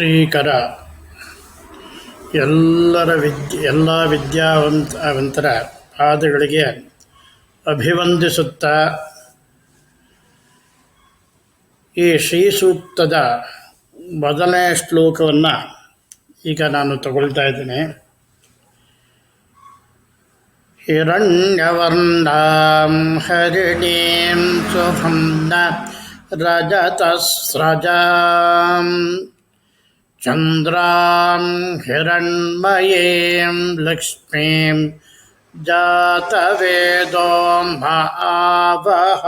ಶ್ರೀಕರ ಎಲ್ಲರ ವಿದ್ಯ, ಎಲ್ಲ ವಿದ್ಯಾವಂತ ವಂತರ ಪಾದಗಳಿಗೆ ಅಭಿವಂದಿಸುತ್ತಾ ಈ ಶ್ರೀ ಸೂಕ್ತದ ಮೊದಲನೇ ಶ್ಲೋಕವನ್ನು ಈಗ ನಾನು ತಗೊಳ್ತಾ ಇದ್ದೀನಿ. ಹಿರಣ್ಯವರ್ಣಾಂ ಹರಿಣೀಂ ಸುಹಂನ ರಜತಸ್ರಜಾಂ. ಚಂದ್ರಾಂ हिरण्मयीं लक्ष्मीं ಜಾತವೇದೋ ಮಹಾವಹ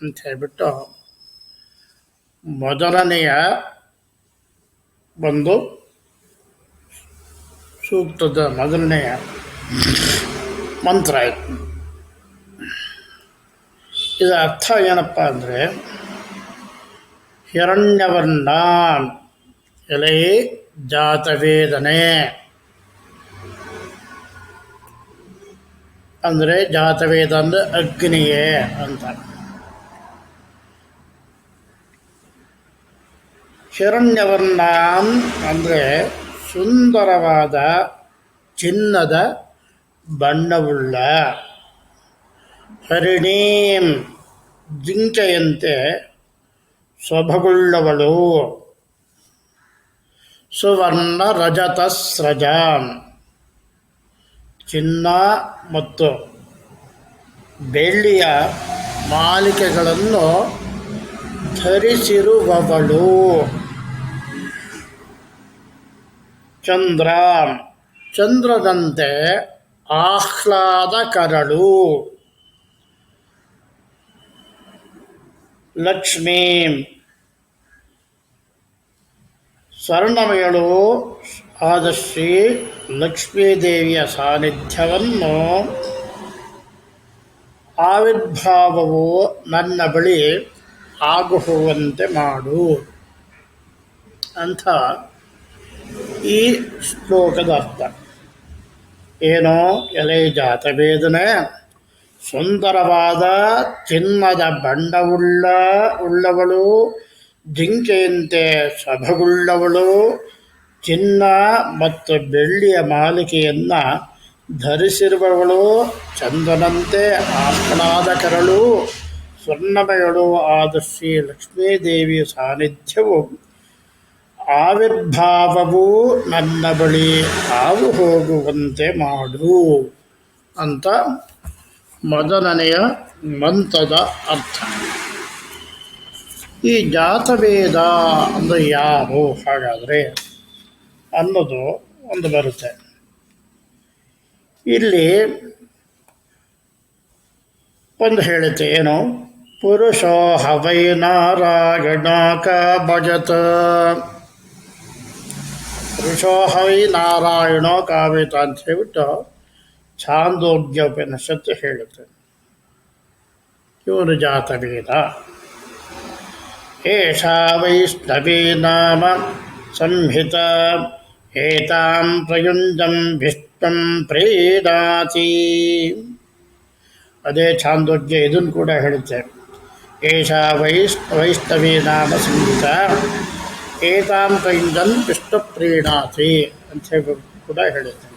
ಅಂತ ಹೇಳ್ಬಿಟ್ಟು ಮೊದಲನೆಯ ಬಂದು ಸೂಕ್ತದ ಮೊದಲನೆಯ ಮಂತ್ರ ಆಯಿತು ಇದರ ಅರ್ಥ ಏನಪ್ಪ ಅಂದರೆ ಹಿರಣ್ಯವರ್ಣ ಎಲೆ ಜಾತವೇದನೆ ಅಂದರೆ ಜಾತವೇದ ಅಂದರೆ ಅಗ್ನಿಯೇ ಅಂತ ಹಿರಣ್ಯವರ್ಣ ಅಂದರೆ ಸುಂದರವಾದ ಚಿನ್ನದ ಬಣ್ಣವುಳ್ಳ ಹರಿಣೀಂ ಜಿಂಕೆಯಂತೆ ಸೊಬಗುಳ್ಳವಳು ಸುವರ್ಣ ರಜತ ಚಿನ್ನ ಮತ್ತು ಬೆಳ್ಳಿಯ ಮಾಲಿಕೆಗಳನ್ನು ಧರಿಸಿರುವವಳು. ಚಂದ್ರ. ಚಂದ್ರದಂತೆ ಆಹ್ಲಾದಕರಳು. ಲಕ್ಷ್ಮೀ. ಸ್ವರ್ಣಮಯಳು ಆದ ಶ್ರೀ ಲಕ್ಷ್ಮೀದೇವಿಯ ಸಾನ್ನಿಧ್ಯವನ್ನು ಆವಿರ್ಭಾವವು ನನ್ನ ಬಳಿ ಆಗುವಂತೆ ಮಾಡು. ಅಂತ ಈ ಶ್ಲೋಕದ ಅರ್ಥ. ಏನೋ ಎಲೆ ಜಾತವೇದನೆ ಸುಂದರವಾದ ಚಿನ್ನದ ಬಣ್ಣವುಳ್ಳ ಉಳ್ಳವಳು ಜಿಂಕೆಯಂತೆ ಸಭಗುಳ್ಳವಳು ಚಿನ್ನ ಮತ್ತು ಬೆಳ್ಳಿಯ ಮಾಲಿಕೆಯನ್ನು ಧರಿಸಿರುವವಳು ಚಂದನಂತೆ ಆಹ್ಲಾದಕರಳು ಸ್ವರ್ಣಮಯಳು ಆದ ಶ್ರೀ ಲಕ್ಷ್ಮೀದೇವಿಯ ಸಾನ್ನಿಧ್ಯವು ಆವಿರ್ಭಾವವು ನನ್ನ ಬಳಿ ಹಾವು ಹೋಗುವಂತೆ ಮಾಡು ಅಂತ ಮೊದಲನೆಯ ಮಂತ್ರದ ಅರ್ಥ. ಈ ಜಾತವೇದ ಅಂದರೆ ಯಾರು ಹಾಗಾದರೆ ಅನ್ನೋದು ಒಂದು ಬರುತ್ತೆ. ಇಲ್ಲಿ ಒಂದು ಹೇಳುತ್ತೆ, ಏನು? ಪುರುಷೋ ಹವೈ ನಾರಾಯಣ ಕ ಭಜತ. ಪುರುಷೋ ಹವೈ ನಾರಾಯಣೋ ಕಾವೇತ ಅಂತ ಹೇಳ್ಬಿಟ್ಟು ಛಾಂದೋಗ್ಯ ಉಪನಿಷತ್ತು ಹೇಳುತ್ತೆ. ಇವನು ಜಾತವೇದ. ಏಷಾ ವೈಷ್ಣವೇ ನಾಮ ಸಂಹಿತ. ಏತಾಂ ಪ್ರಯುಂಜಂ ವಿಷ್ಣುಂ ಪ್ರೇದಾತಿ. ಅದೇ ಛಾಂದೋಗ್ಯ ಇದನ್ನು ಕೂಡ ಹೇಳುತ್ತೆ. ಏಷಾ ವೈಷ್, ವೈಷ್ಣವೇ ನಾಮ ಸಂಹಿತ. ಏತಾಂ ಪ್ರಯುಂಜನ್ ವಿಷ್ಣು ಪ್ರೀಣಾತಿ ಅಂತ ಹೇಳಿ ಕೂಡ ಹೇಳುತ್ತೆ.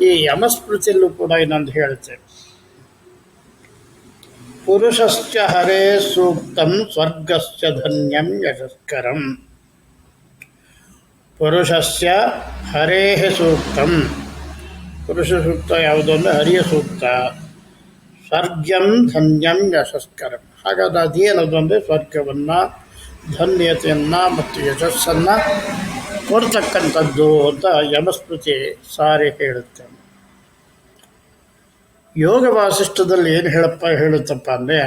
ಈ ಯಮಸ್ಮೃತಿಯಲ್ಲೂ ಕೂಡ ಇನ್ನೊಂದು ಹೇಳುತ್ತೆ. ಪುರುಷಶ್ಚ ಹರೇ ಸೂಕ್ತಂ ಸ್ವರ್ಗಶ್ಚ ಧನ್ಯಂ ಯಶಸ್ಕರಂ. ಪುರುಷಸ್ಯ ಹರೇ ಸೂಕ್ತಂ. ಪುರುಷ ಸೂಕ್ತ ಯಾವುದು ಅಂದರೆ ಹರಿಯ ಸೂಕ್ತ. ಸ್ವರ್ಗಂ ಧನ್ಯಂ ಯಶಸ್ಕರಂ. ಹಾಗಾದ್ರೆ ಅದೇನದು ಅಂದರೆ ಸ್ವರ್ಗವನ್ನು, ಧನ್ಯತೆಯನ್ನು ಮತ್ತು ಯಶಸ್ಸನ್ನು ಕೊಡ್ತಕ್ಕಂಥದ್ದು ಅಂತ ಯಮಸ್ಮೃತಿ ಸಾರಿ ಹೇಳುತ್ತೆ ಯೋಗ ವಾಸಿಷ್ಠದಲ್ಲಿ ಏನು ಹೇಳಪ್ಪ ಹೇಳುತ್ತಪ್ಪ ಅಂದರೆ,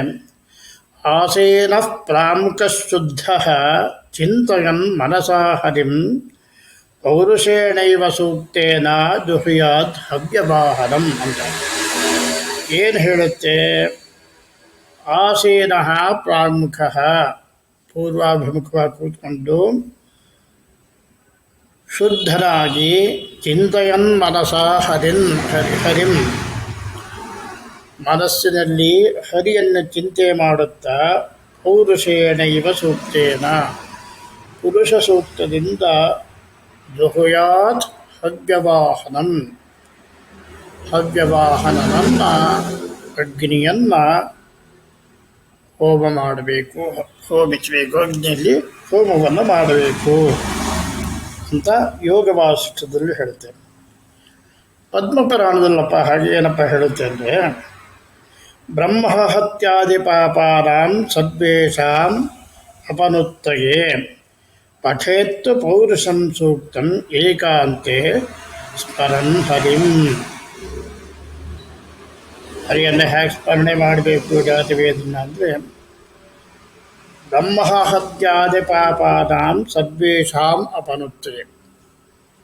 ಆಸೇನ ಪ್ರಾಮುಖ ಶುದ್ಧ ಚಿಂತಯನ್ ಮನಸಾ ಹರಿಂ ಪೌರುಷೇಣೈವ ಸೂಕ್ತೇನ ದುಹ್ಯಾತ್ ಹವ್ಯವಾಹನಂ ಅಂತ. ಏನು ಹೇಳುತ್ತೆ? ಆಸೀನ ಪ್ರಾಮುಖ ಪೂರ್ವಾಭಿಮುಖವಾಗಿ ಕೂತ್ಕೊಂಡು ಶುದ್ಧರಾಗಿ ಚಿಂತೆಯನ್ ಮನಸ ಹರಿನ್ ಹರಿ ಹರಿಂ. ಮನಸ್ಸಿನಲ್ಲಿ ಹರಿಯನ್ನು ಚಿಂತೆ ಮಾಡುತ್ತಾ ಪೌರುಷೇಣ ಇವ ಸೂಕ್ತೇನ. ಪುರುಷ ಸೂಕ್ತದಿಂದ ಜುಹುಯಾತ್ ಹವ್ಯವಾಹನಂ. ಹವ್ಯವಾಹನನನ್ನು ಅಗ್ನಿಯನ್ನು ಹೋಮ ಮಾಡಬೇಕು. ಹೋಮಿಸಬೇಕು. ಅಗ್ನಿಯಲ್ಲಿ ಹೋಮವನ್ನು ಮಾಡಬೇಕು. ಅಂತ ಯೋಗ ವಾಸಿಷ್ಠದಲ್ಲಿ ಹೇಳುತ್ತೆ ಪದ್ಮಪುರಾಣದಲ್ಲಪ್ಪ ಹಾಗೆ ಏನಪ್ಪ ಹೇಳುತ್ತೆ ಅಂದರೆ, ಬ್ರಹ್ಮಹತ್ಯಾದಿ ಪಾಪಾರಾಂ ಸದ್ವೇಷಾಂ ಅಪನುತ್ತಯೇ ಪಠೇತ್ತು ಪೌರುಷಂ ಸೂಕ್ತಂ ಏಕಾಂತೆ ಸ್ಮರನ್ ಹರಿಂ. ಹರಿಯನ್ನು ಹೇಗೆ ಸ್ಮರಣೆ ಮಾಡಬೇಕು ಜಾತಿ ವೇದನ ಅಂದರೆ ಬ್ರಹ್ಮ ಹತ್ಯಾದಿ ಪಾಪಾನಾಂ ಸದ್ವೇಷಾಂ ಅಪನುತ್ತಯೇ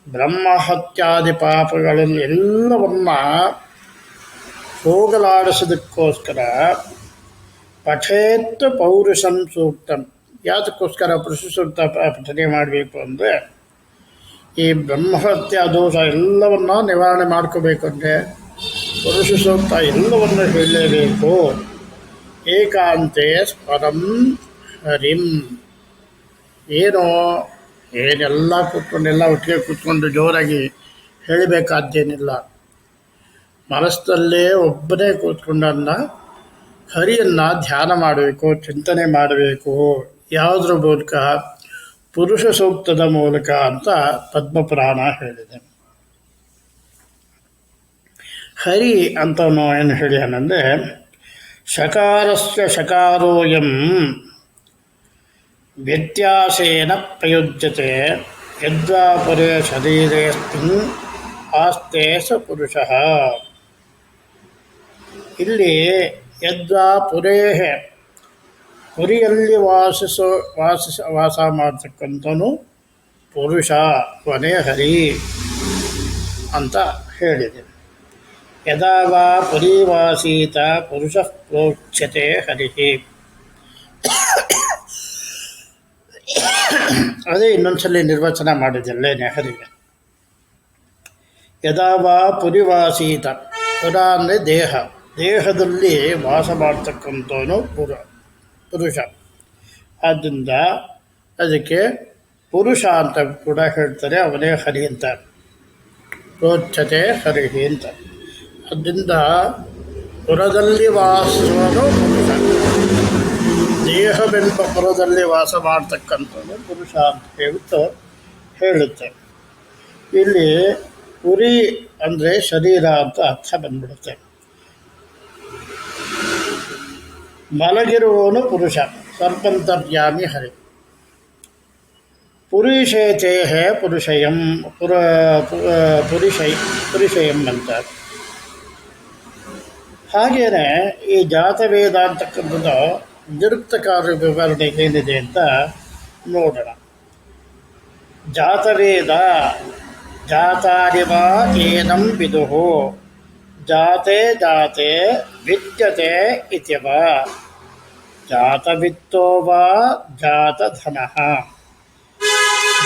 ಬ್ರಹ್ಮಹತ್ಯಾದಿ ಪಾಪಗಳಲ್ಲಿ ಎಲ್ಲವನ್ನ ಹೋಗಲಾಡಿಸೋದಕ್ಕೋಸ್ಕರ ಪಠೇತ್ ಪೌರುಷಂ ಸೂಕ್ತಂ. ಯಾತಕ್ಕೋಸ್ಕರ ಪುರುಷ ಸೂಕ್ತ ಪಠನೆ ಮಾಡಬೇಕು ಅಂದರೆ ಈ ಬ್ರಹ್ಮಹತ್ಯ ದೋಷ ಎಲ್ಲವನ್ನ ನಿವಾರಣೆ ಮಾಡ್ಕೋಬೇಕಂದ್ರೆ ಪುರುಷ ಸೂಕ್ತ ಎಲ್ಲವನ್ನು ಹೇಳಲೇಬೇಕು. ಏಕಾಂತೆ ಸ್ಮರಂ ಹರಿಂ ಏನೋ ಏನೆಲ್ಲ ಕೂತ್ಕೊಂಡೆಲ್ಲ ಒಟ್ಟಿಗೆ ಕೂತ್ಕೊಂಡು ಜೋರಾಗಿ ಹೇಳಬೇಕಾದ್ದೇನಿಲ್ಲ. ಮನಸ್ಸಲ್ಲೇ ಒಬ್ಬನೇ ಕೂತ್ಕೊಂಡನ್ನ ಹರಿಯನ್ನು ಧ್ಯಾನ ಮಾಡಬೇಕು, ಚಿಂತನೆ ಮಾಡಬೇಕು. ಯಾವುದ್ರ ಮೂಲಕ? ಪುರುಷ ಸೂಕ್ತದ ಮೂಲಕ ಅಂತ ಪದ್ಮಪುರಾಣ ಹೇಳಿದೆ. ಹರಿ ಅಂತ ಏನು ಹೇಳ್ಯಾನಂದರೆ ಶಕಾರಸ್ಯ ಶಕಾರೋಯಂ ವ್ಯತ್ಯಾಸೇನ ಪ್ರಯುಜ್ಯತೆ. ಯದ್ವಾಪರೆ ಶರೀರೇಸ್ಮಿನ್ ಆಸ್ತೆ ಸ ಪುರುಷ. ಇಲ್ಲಿ ಯದ್ವಾ ಪುರೇಹ, ಪುರಿಯಲ್ಲಿ ವಾಸಿಸೋ, ವಾಸಿಸ, ವಾಸ ಮಾಡತಕ್ಕಂಥನು ಪುರುಷ, ಕೊನೆ ಹರಿ ಅಂತ ಹೇಳಿದೆ. ಯದಾ ವಾ ಪುರಿವಾಸೀತ ಪುರುಷ ಪ್ರೋಚ್ಯತೆ ಹರಿ ಅದೇ ಇನ್ನೊಂದ್ಸಲಿ ನಿರ್ವಚನ ಮಾಡಿದೆಲ್ಲೇನೆ ನೆಹರಿಗೆ. ಯದಾ ವಾ ಪುರಿವಾಸೀತ? ಪುರ ಅಂದರೆ ದೇಹ. ದೇಹದಲ್ಲಿ ವಾಸ ಮಾಡ್ತಕ್ಕಂಥವನು ಪುರ, ಪುರುಷ. ಆದ್ದರಿಂದ ಅದಕ್ಕೆ ಪುರುಷ ಅಂತ ಕೂಡ ಹೇಳ್ತಾರೆ, ಅವನೇ ಹರಿ ಅಂತ. ಪ್ರೋಚ್ಛತೆ ಹರಿ ಅಂತ. ಅದರಿಂದ ಪುರದಲ್ಲಿ ವಾಸಿಸುವನು ಪುರುಷ. ದೇಹವೆಂಬ ಪುರದಲ್ಲಿ ವಾಸ ಮಾಡ್ತಕ್ಕಂಥದ್ದು ಪುರುಷ ಅಂತ ಹೇಳ್ತು ಹೇಳುತ್ತೆ. ಇಲ್ಲಿ ಪುರಿ ಅಂದರೆ ಶರೀರ ಅಂತ ಅರ್ಥ ಬಂದ್ಬಿಡುತ್ತೆ. ಮಲಗಿರುವವನು ಪುರುಷ, ಸರ್ಪಂತರ್ಯಾಮಿ ಹರಿ. ಪುರುಷೇತೇ ಪುರುಷಯಂ, ಪುರ ಪುರುಷೈ, ಪುರುಷಯಂ ಅಂತ. ಹಾಗೇನೆ ಈ ಜಾತವೇದ ಅಂತಕ್ಕಂಥದ್ದು ನಿರುಕ್ತಕಾರ ವಿವರಣೆ ಏನಿದೆ ಅಂತ ನೋಡೋಣ. ಜಾತವೇದ ಜಾತಾರಿವ ಏನಂ ವಿದುಹು. ಜಾತೆ ಜಾತೆ, ವಿದ್ಯತೆ ಇತ್ಯವ. ಜಾತವಿತ್ತೋ ವಾ ಜಾತಧನಃ.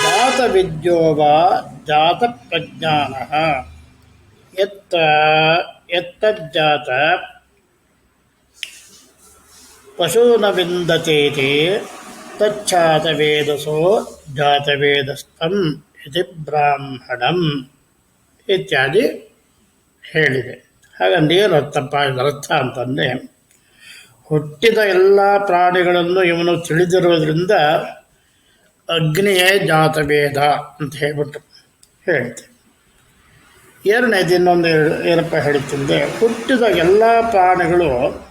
ಜಾತವಿದ್ಯೋ ವಾ ಜಾತಪ್ರಜ್ಞಾನಃ. ಯತ್ತ ಯತ್ತಜ್ಜಾತ ಪಶೂನ ವಿಂದತೇತಿ ತಚ್ಛಾತವೇದಸೋ ಜಾತವೇದಸ್ಥಂ ಇತಿ ಬ್ರಾಹ್ಮಣಂ ಇತ್ಯಾದಿ ಹೇಳಿದೆ. ಹಾಗಂದ ಏನು ಅರ್ಥಪ್ಪ ಅರ್ಥ ಅಂತಂದರೆ, ಹುಟ್ಟಿದ ಎಲ್ಲ ಪ್ರಾಣಿಗಳನ್ನು ಇವನು ತಿಳಿದಿರುವುದರಿಂದ ಅಗ್ನಿಯೇ ಜಾತವೇದ ಅಂತ ಹೇಳ್ಬಿಟ್ಟು ಹೇಳ್ತೆ. ಎರಡನೇದು ಇನ್ನೊಂದು ಏನಪ್ಪ ಹೇಳ್ತಂದ್ರೆ ಹುಟ್ಟಿದ ಎಲ್ಲ ಪ್ರಾಣಿಗಳು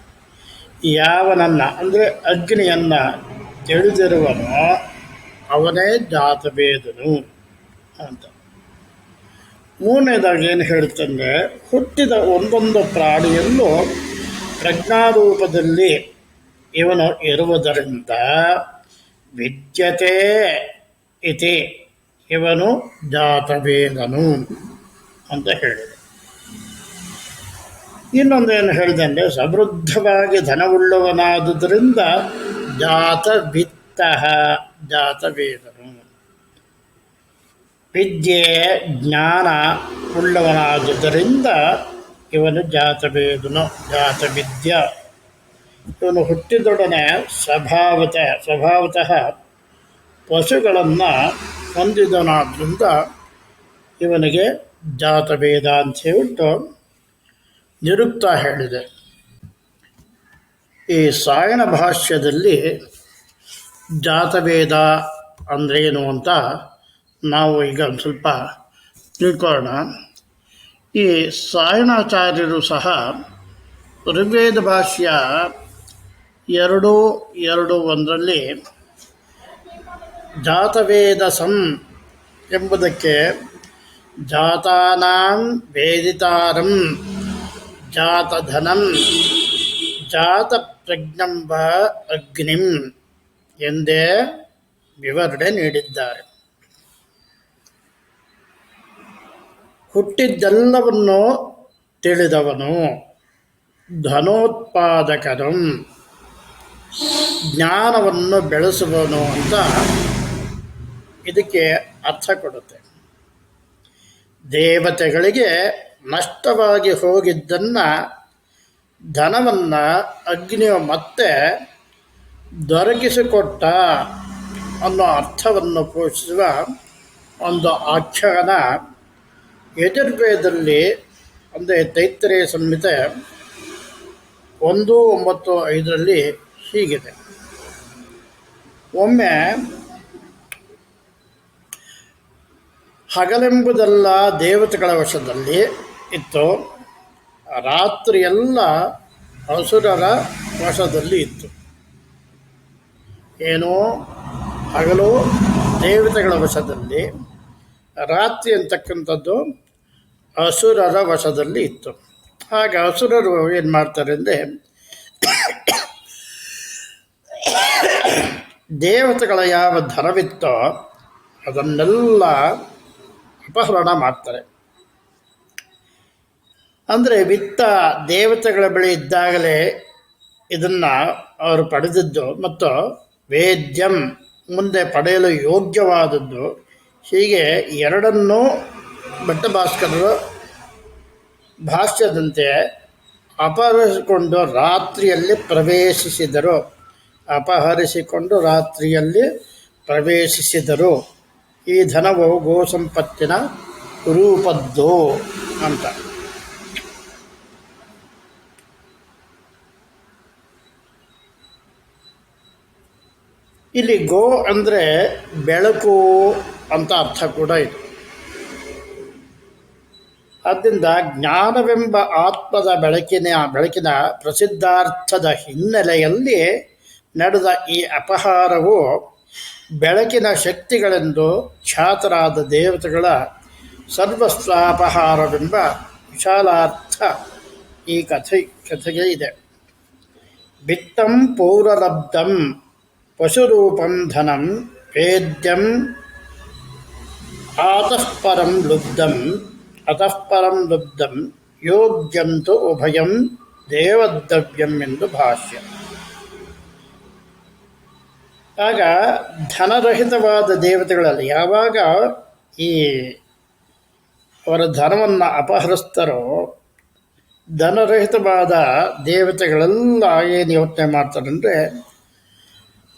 ಯಾವನನ್ನ ಅಂದರೆ ಅಗ್ನಿಯನ್ನು ತಿಳಿದಿರುವನೋ ಅವನೇ ಜಾತಭೇದನು ಅಂತ. ಮೂರನೇದಾಗಿ ಏನು ಹೇಳ್ತಂದ್ರೆ ಹುಟ್ಟಿದ ಒಂದೊಂದು ಪ್ರಾಣಿಯಲ್ಲೂ ಪ್ರಜ್ಞಾರೂಪದಲ್ಲಿ ಇವನು ಇರುವುದರಿಂದ ವಿದ್ಯತೆ ಇತಿ, ಇವನು ಜಾತವೇದನು ಅಂತ ಹೇಳಿದೆ. ಇನ್ನೊಂದು ಏನು ಹೇಳಿದೆ ಅಂದರೆ ಸಮೃದ್ಧವಾಗಿ ಧನವುಳ್ಳವನಾದುದರಿಂದ ಜಾತವಿತ್ತ, ಜಾತವೇದನು. ವಿದ್ಯೆ ಜ್ಞಾನ ಉಳ್ಳವನಾದುದರಿಂದ ಇವನು ಜಾತವೇದನು, ಜಾತವಿದ್ಯ. ಇವನು ಹುಟ್ಟಿದೊಡನೆ ಸ್ವಭಾವತ, ಸ್ವಭಾವತಃ ಪಶುಗಳನ್ನು ಹೊಂದಿದನಾದ್ರಿಂದ ಇವನಿಗೆ ಜಾತಭೇದ ಅಂತ ಹೇಳ್ಬಿಟ್ಟು ನಿರುಕ್ತ ಹೇಳಿದೆ. ಈ ಸಾಯಣ ಭಾಷ್ಯದಲ್ಲಿ ಜಾತಭೇದ ಅಂದ್ರೇನು ಅಂತ ನಾವು ಈಗ ಒಂದು ಸ್ವಲ್ಪ ತಿಳ್ಕೊಳ್ಳೋಣ. ಈ ಸಾಯಣಾಚಾರ್ಯರು ಸಹ ಋಗ್ವೇದ ಭಾಷ್ಯ ಎರಡು ಎರಡು, ಒಂದರಲ್ಲಿ ಜಾತವೇದಸಂ ಎಂಬುದಕ್ಕೆ ಜಾತಾನಾಂ ವೇದಿತಾರಂ ಜಾತಧನಂ ಜಾತ ಪ್ರಜ್ಞಂಬ ಅಗ್ನಿಂ ಎಂದೇ ವಿವರಣೆ ನೀಡಿದ್ದಾರೆ. ಹುಟ್ಟಿದ್ದೆಲ್ಲವನ್ನು ತಿಳಿದವನು ಧನೋತ್ಪಾದಕನು ಜ್ಞಾನವನ್ನು ಬೆಳೆಸುವನು ಅಂತ ಇದಕ್ಕೆ ಅರ್ಥ ಕೊಡುತ್ತೆ. ದೇವತೆಗಳಿಗೆ ನಷ್ಟವಾಗಿ ಹೋಗಿದ್ದನ್ನು ಧನವನ್ನು ಅಗ್ನಿಯು ಮತ್ತೆ ದೊರಕಿಸಿಕೊಟ್ಟ ಅನ್ನೋ ಅರ್ಥವನ್ನು ಪೋಷಿಸುವ ಒಂದು ಆಖ್ಯಾನ ಯಜುರ್ವೇದದಲ್ಲಿ ಅಂದರೆ ತೈತ್ರೇಯ ಸಂಹಿತೆ ಒಂದು, ಒಂಬತ್ತು, ಐದರಲ್ಲಿ ಹೀಗಿದೆ. ಒಮ್ಮೆ ಹಗಲೆಂಬುದೆಲ್ಲ ದೇವತೆಗಳ ವಶದಲ್ಲಿ ಇತ್ತು. ರಾತ್ರಿಯೆಲ್ಲ ಹಸುರರ ವಶದಲ್ಲಿ ಇತ್ತು. ಏನೋ ಹಗಲು ದೇವತೆಗಳ ವಶದಲ್ಲಿ, ರಾತ್ರಿ ಅಂತಕ್ಕಂಥದ್ದು ಅಸುರರ ವಶದಲ್ಲಿ ಇತ್ತು. ಹಾಗೆ ಅಸುರರು ಏನು ಮಾಡ್ತಾರೆ ಅಂದರೆ, ದೇವತೆಗಳ ಯಾವ ಧನವಿತ್ತೋ ಅದನ್ನೆಲ್ಲ ಅಪಹರಣ ಮಾಡ್ತಾರೆ. ಅಂದರೆ ವಿತ್ತ ದೇವತೆಗಳ ಬಳಿ ಇದ್ದಾಗಲೇ ಇದನ್ನು ಅವರು ಪಡೆದಿದ್ದು ಮತ್ತು ವೇದ್ಯಂ ಮುಂದೆ ಪಡೆಯಲು ಯೋಗ್ಯವಾದದ್ದು. ಹೀಗೆ ಎರಡನ್ನೂ ಭಟ್ಟಭಾಸ್ಕರರು ಭಾಷ್ಯದಂತೆ ಅಪಹರಿಸಿಕೊಂಡು ರಾತ್ರಿಯಲ್ಲಿ ಪ್ರವೇಶಿಸಿದರು. ಅಪಹರಿಸಿಕೊಂಡು ರಾತ್ರಿಯಲ್ಲಿ ಪ್ರವೇಶಿಸಿದರು. ಈ ಧನವು ಗೋ ಸಂಪತ್ತಿನ ರೂಪದ್ದು ಅಂತ. ಇಲ್ಲಿ ಗೋ ಅಂದರೆ ಬೆಳಕು ಅಂತ ಅರ್ಥ ಕೂಡ ಇದೆ. ಆದ್ದರಿಂದ ಜ್ಞಾನವೆಂಬ ಆತ್ಮದ ಬೆಳಕಿನ ಬೆಳಕಿನ ಪ್ರಸಿದ್ಧಾರ್ಥದ ಹಿನ್ನೆಲೆಯಲ್ಲಿ ನಡೆದ ಈ ಅಪಹಾರವು ಬೆಳಕಿನ ಶಕ್ತಿಗಳೆಂದು ಖ್ಯಾತರಾದ ದೇವತೆಗಳ ಸರ್ವಸ್ವಾಪಹಾರವೆಂಬ ವಿಶಾಲಾರ್ಥ ಈ ಕಥೆ, ಕಥೆಗೆ ಇದೆ. ಬಿತ್ತಂ ಪೌರಲಬ್ಧಂ ಪಶುರೂಪಂ ಧನಂ ವೇದ್ಯಂ ಆತಃ ಪರಂ ಲುಬ್ಧಂ ಅತಃ ಪರಂ ಲುಬ್ಧಂ ಯೋಗ್ಯಂ ತು ಉಭಯಂ ದೇವದ್ರವ್ಯಂ ಎಂದು ಭಾಷ್ಯ ಆಗ ಧನರಹಿತವಾದ ದೇವತೆಗಳಲ್ಲಿ ಯಾವಾಗ ಈ ಅವರ ಧನವನ್ನು ಅಪಹರಿಸ್ತಾರೋ ಧನರಹಿತವಾದ ದೇವತೆಗಳೆಲ್ಲ ಏನು ಯೋಚನೆ ಮಾಡ್ತಾರೆ ಅಂದರೆ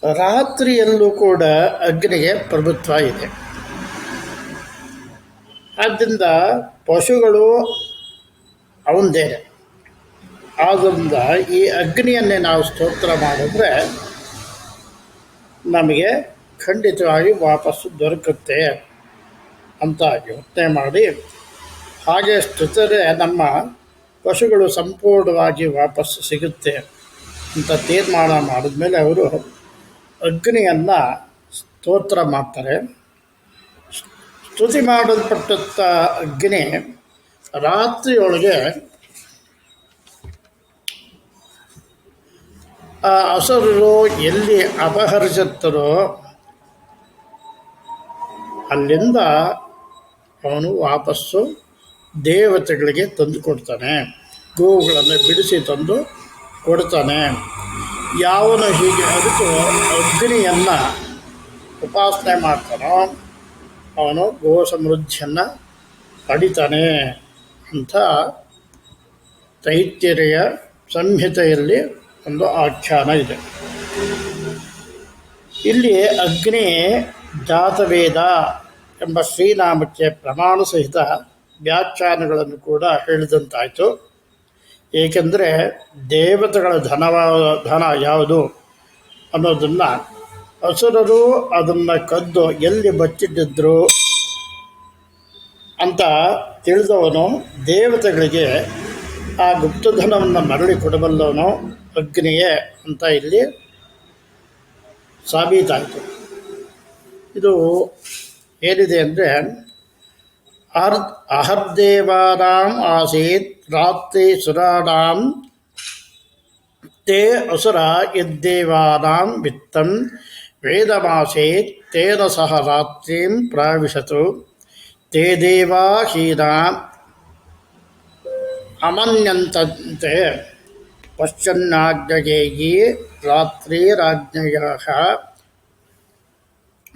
ರಾತ್ರಿಯಲ್ಲೂ ಕೂಡ ಅಗ್ನಿಗೆ ಪ್ರಭುತ್ವ ಇದೆ. ಆದ್ದರಿಂದ ಪಶುಗಳು ಅವಂದೇ. ಆದ್ದರಿಂದ ಈ ಅಗ್ನಿಯನ್ನೇ ನಾವು ಸ್ತೋತ್ರ ಮಾಡಿದ್ರೆ ನಮಗೆ ಖಂಡಿತವಾಗಿ ವಾಪಸ್ಸು ದೊರಕುತ್ತೆ ಅಂತ ಯೋಚನೆ ಮಾಡಿ. ಹಾಗೆ ಸ್ತುತರೆ ನಮ್ಮ ಪಶುಗಳು ಸಂಪೂರ್ಣವಾಗಿ ವಾಪಸ್ಸು ಸಿಗುತ್ತೆ ಅಂತ ತೀರ್ಮಾನ ಮಾಡಿದ್ಮೇಲೆ ಅವರು ಅಗ್ನಿಯನ್ನು ಸ್ತೋತ್ರ ಮಾಡ್ತಾರೆ. ಸ್ತುತಿ ಮಾಡಲ್ಪಟ್ಟಂಥ ಅಗ್ನಿ ರಾತ್ರಿಯೊಳಗೆ, ಆ ಹಸರು ಎಲ್ಲಿ ಅಪಹರಿಸುತ್ತಾರೋ ಅಲ್ಲಿಂದ ಅವನು ವಾಪಸ್ಸು ದೇವತೆಗಳಿಗೆ ತಂದು ಕೊಡ್ತಾನೆ. ಗೋವುಗಳನ್ನು ಬಿಡಿಸಿ ತಂದು ಕೊಡ್ತಾನೆ. ಯಾವನು ಹೀಗೆ ಅದಕ್ಕೆ ಅಗ್ನಿಯನ್ನು ಉಪಾಸನೆ ಮಾಡ್ತಾನೋ ಅವನು ಗೋ ಸಮೃದ್ಧಿಯನ್ನು ಪಡಿತಾನೆ ಅಂತ ತೈತ್ಯರೆಯ ಸಂಹಿತೆಯಲ್ಲಿ ಒಂದು ಆಖ್ಯಾನ ಇದೆ. ಇಲ್ಲಿ ಅಗ್ನಿ ಜಾತವೇದ ಎಂಬ ಶ್ರೀನಾಮಕ್ಕೆ ಪ್ರಮಾಣ ಸಹಿತ ವ್ಯಾಖ್ಯಾನಗಳನ್ನು ಕೂಡ ಹೇಳಿದಂತಾಯಿತು. ಏಕೆಂದರೆ ದೇವತೆಗಳ ಧನವ, ಧನ ಯಾವುದು ಅನ್ನೋದನ್ನು ಹಸುರರು ಅದನ್ನು ಕದ್ದು ಎಲ್ಲಿ ಬಚ್ಚಿಟ್ಟಿದ್ರು ಅಂತ ತಿಳಿದವನು ದೇವತೆಗಳಿಗೆ ಆ ಗುಪ್ತಧನವನ್ನು ಮರಳಿ ಕೊಡಬಲ್ಲವನು ಅಗ್ನಿಯೇ ಅಂತ ಇಲ್ಲಿ ಸಾಬೀತಾಯಿತು. ಇದು ಏನಿದೆ ಅಂದರೆ ಅಹರ್, ಅಹರ್ದೇವಾನಾಂ ಆಸೀತ್ ராத்தே சுராடாம் தே அசுரா யத்தேவானாம் வித்தம் வேதமாசே தேன சக ராத்திரீம் பிராவிசத்து தே தேவா ஹீனா அமன்யந்தே பஷ்சன்னாஜயேயி ராத்திரீராஜயாக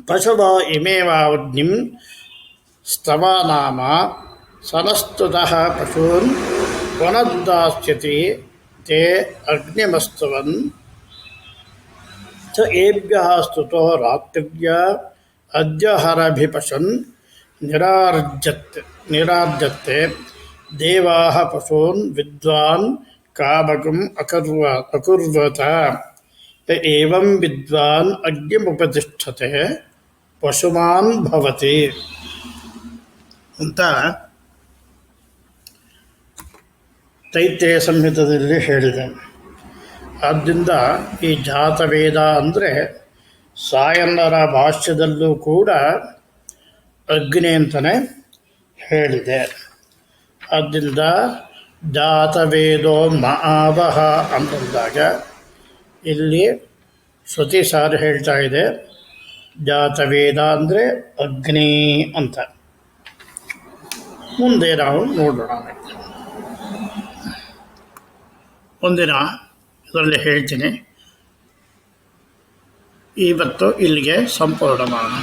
பசுவோ இமேவாவுன்யம் ஸ்தவா நாம समस्ततः पशून् वनदास्यति ते अग्निमस्तवन्। स एभ्यः स्तुतो रात्रिव्या अद्य हरभिपशन्। निरार्जत् निरार्जत्ते देवाः पशून् विद्वान् कामकम् अकुर्व, अकुर्वत। एवं विद्वान् अग्निमुपतिष्ठते, पशुमान् भवति। ಅಂತ ತೈತ್ರೇಯ ಸಂಹಿತದಲ್ಲಿ ಹೇಳಿದೆ. ಆದ್ದರಿಂದ ಈ ಜಾತವೇದ ಅಂದರೆ ಸಾಯನ್ನರ ಭಾಷ್ಯದಲ್ಲೂ ಕೂಡ ಅಗ್ನಿ ಅಂತಲೇ ಹೇಳಿದೆ. ಆದ್ದರಿಂದ ಜಾತವೇದೋ ಮಹಾವಹ ಅಂತಂದಾಗ ಇಲ್ಲಿ ಶ್ರುತಿ ಸಾರ್ ಹೇಳ್ತಾ ಇದೆ, ಜಾತವೇದ ಅಂದರೆ ಅಗ್ನಿ ಅಂತ. ಮುಂದೆ ನಾವು ನೋಡೋಣ. ಒಂದಿನ ಇದರಲ್ಲಿ ಹೇಳ್ತೀನಿ. ಇವತ್ತು ಇಲ್ಲಿಗೆ ಸಂಪೂರ್ಣ ಮಾಡೋಣ